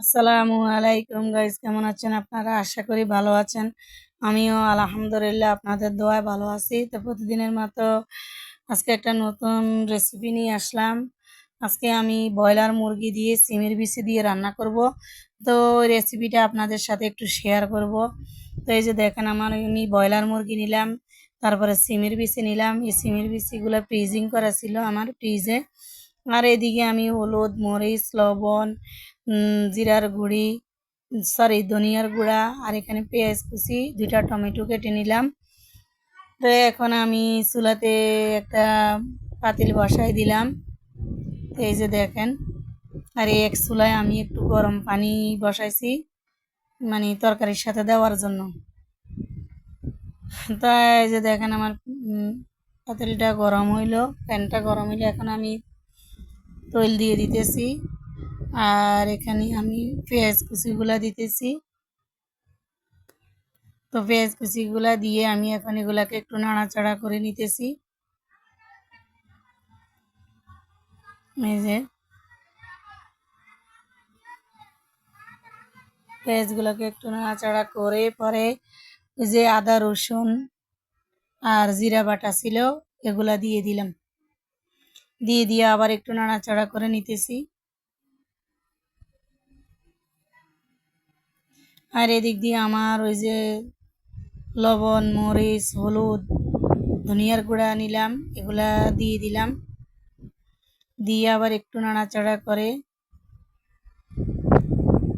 আসসালামু আলাইকুম গাইস কেমন আছেন আপনারা? আশা করি ভালো আছেন। আমিও আলহামদুলিল্লাহ আপনাদের দোয়ায় ভালো আছি। তো প্রতিদিনের মতো আজকে একটা নতুন রেসিপি নিয়ে আসলাম। আজকে আমি ব্রয়লার মুরগি দিয়ে সিমের বিচি দিয়ে রান্না করব। তো রেসিপিটা আপনাদের সাথে একটু শেয়ার করব। তো এই যে দেখেন আমার, আমি ব্রয়লার মুরগি নিলাম, তারপরে সিমের বিচি নিলাম। এই সিমের বিচিগুলো ফ্রিজিং করা ছিল আমার ফ্রিজে আর এদিকে আমি হলুদ, মরিচ, লবণ জিরার গুঁড়ি সরি ধনিয়ার গুঁড়া আর এখানে পেঁয়াজ কুচি, দুইটা টমেটো কেটে নিলাম। তো এখন আমি চুলাতে একটা পাতিল বসাই দিলাম। এই যে দেখেন, আর এক চুলায় আমি একটু গরম পানি বসাইছি মানে তরকারির সাথে দেওয়ার জন্য। তা এই যে দেখেন আমার পাতিলটা গরম হইল, প্যানটা গরম হইল, এখন আমি তৈল দিয়ে দিতেছি। আর এখানে আমি পেঁয়াজ কুচিগুলা দিতেছি। তো পেঁয়াজ কুচিগুলা দিয়ে আমি এখন এগুলাকে একটু নাড়াচাড়া করে নিতেছি। যে পেঁয়াজগুলোকে একটু নাড়াচাড়া করে পরে যে আদা, রসুন আর জিরা বাটা ছিল, এগুলা দিয়ে দিলাম। দিয়ে দিয়ে আবার একটু নাড়াচাড়া করে নিতেছি। আর এদিক দিয়ে আমার ওই যে লবণ, মরিচ, হলুদ, ধনিয়ার গুঁড়া নিলাম, এগুলা দিয়ে দিলাম। দিয়ে আবার একটু নাড়াচাড়া করে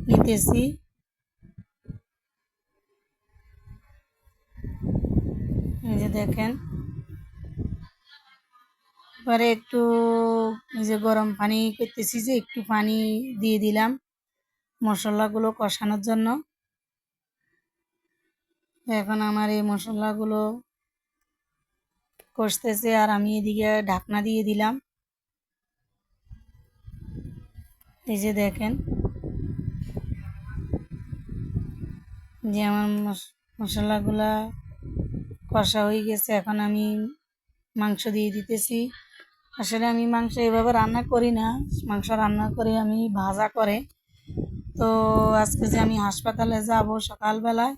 নিতেছি। এই যে দেখেন পরে একটু যে গরম পানি করতেছি যে, একটু পানি দিয়ে দিলাম মশলাগুলো কষানোর জন্য। এখন আমার এই মশলাগুলো কষতেছে আর আমি এদিকে ঢাকনা দিয়ে দিলাম। এই যে দেখেন, যে আমার মশ- মশলাগুলা কষা হয়ে গেছে, এখন আমি মাংস দিয়ে দিতেছি। আসলে আমি মাংস এভাবে রান্না করি না, মাংস রান্না করে আমি ভাজা করে। তো আজকে যে আমি হাসপাতালে যাব সকালবেলায়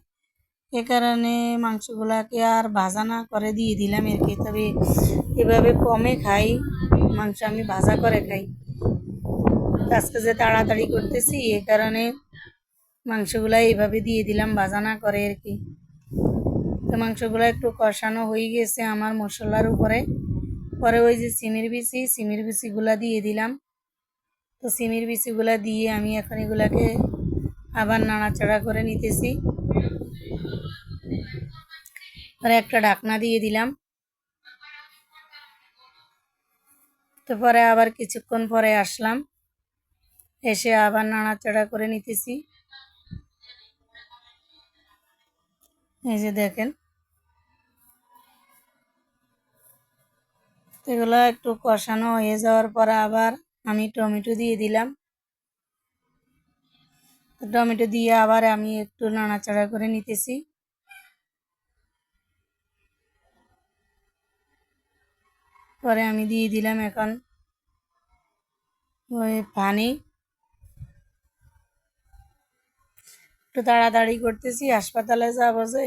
এ কারণে মাংসগুলাকে আর ভাজা না করে দিয়ে দিলাম আর কি। তবে এভাবে কমে খাই, মাংস আমি ভাজা করে খাই। আজকে যে তাড়াতাড়ি করতেছি, এ কারণে মাংসগুলা এইভাবে দিয়ে দিলাম, ভাজা না করে আর কি। তো মাংসগুলো একটু কষানো হয়ে গেছে আমার মশলার উপরে। পরে ওই যে সিমের বিচি, সিমের বিচিগুলা দিয়ে দিলাম। তো সিমের বিচিগুলা দিয়ে আমি এখন এগুলাকে আবার নাড়াচাড়া করে নিতেছি। পরে একটা ঢাকনা দিয়ে দিলাম। তো পরে আবার কিছুক্ষণ পরে আসলাম। এসে আবার নাড়াচাড়া করে নিতেছি। এই যে দেখেন। এগুলো একটু কষানো হয়ে যাওয়ার পর আবার আমি টমেটো দিয়ে দিলাম। টমেটো দিয়ে আবার আমি একটু নাড়াচাড়া করে নিতেছি। পরে আমি দিয়ে দিলাম এখন ওই পানি। একটু তাড়াতাড়ি করতেছি, হাসপাতালে যাব যে।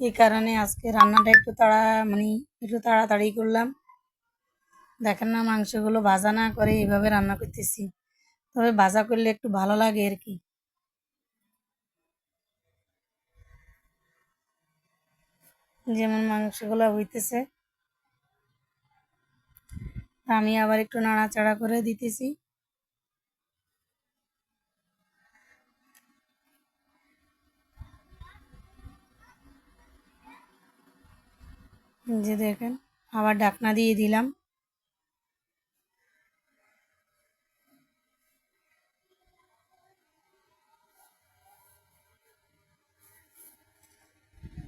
এই কারণে আজকে রান্নাটা একটু তাড়া মানে একটু তাড়াতাড়ি করলাম। দেখেন না, মাংসগুলো ভাজা না করে এইভাবে রান্না করতেছি। তবে ভাজা করলে একটু ভালো লাগে আর কি। যেমন মাংসগুলো হইতেছে। আমি আবার একটু নাড়াচাড়া করে দিতেছি। যে দেখেন, আবার ডাকনা দিয়ে দিলাম।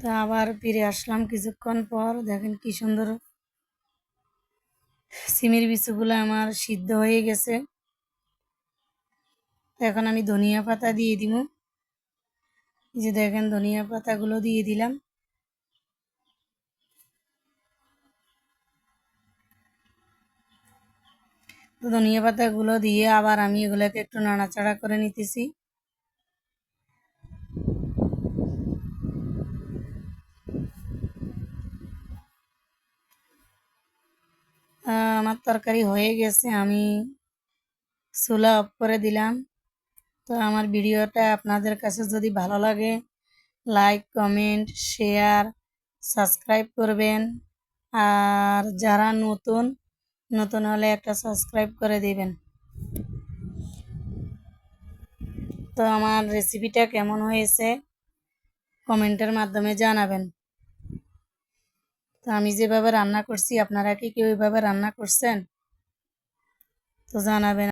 তা আবার ফিরে আসলাম কিছুক্ষণ পর। দেখেন কি সুন্দর সিমের বিচুগুলো আমার সিদ্ধ হয়ে গেছে। এখন আমি ধনিয়া পাতা দিয়ে দিব। যে দেখেন, ধনিয়া পাতাগুলো দিয়ে দিলাম। ধনিয়া পাতাগুলো দিয়ে আবার আমি এগুলোকে একটু নাড়াচাড়া করে নিতেছি। আমার তরকারি হয়ে গেছে, আমি চুলা অফ করে দিলাম। তো আমার ভিডিওটা আপনাদের কাছে যদি ভালো লাগে লাইক কমেন্ট শেয়ার সাবস্ক্রাইব করবেন। আর যারা নতুন নতুন হলে একটা সাবস্ক্রাইব করে দিবেন। তো আমার রেসিপিটা কেমন হয়েছে কমেন্টের মাধ্যমে জানাবেন। তো আমি যেভাবে রান্না করছি আপনারা কি কেউ ওইভাবে রান্না করছেন? তো জানাবেন।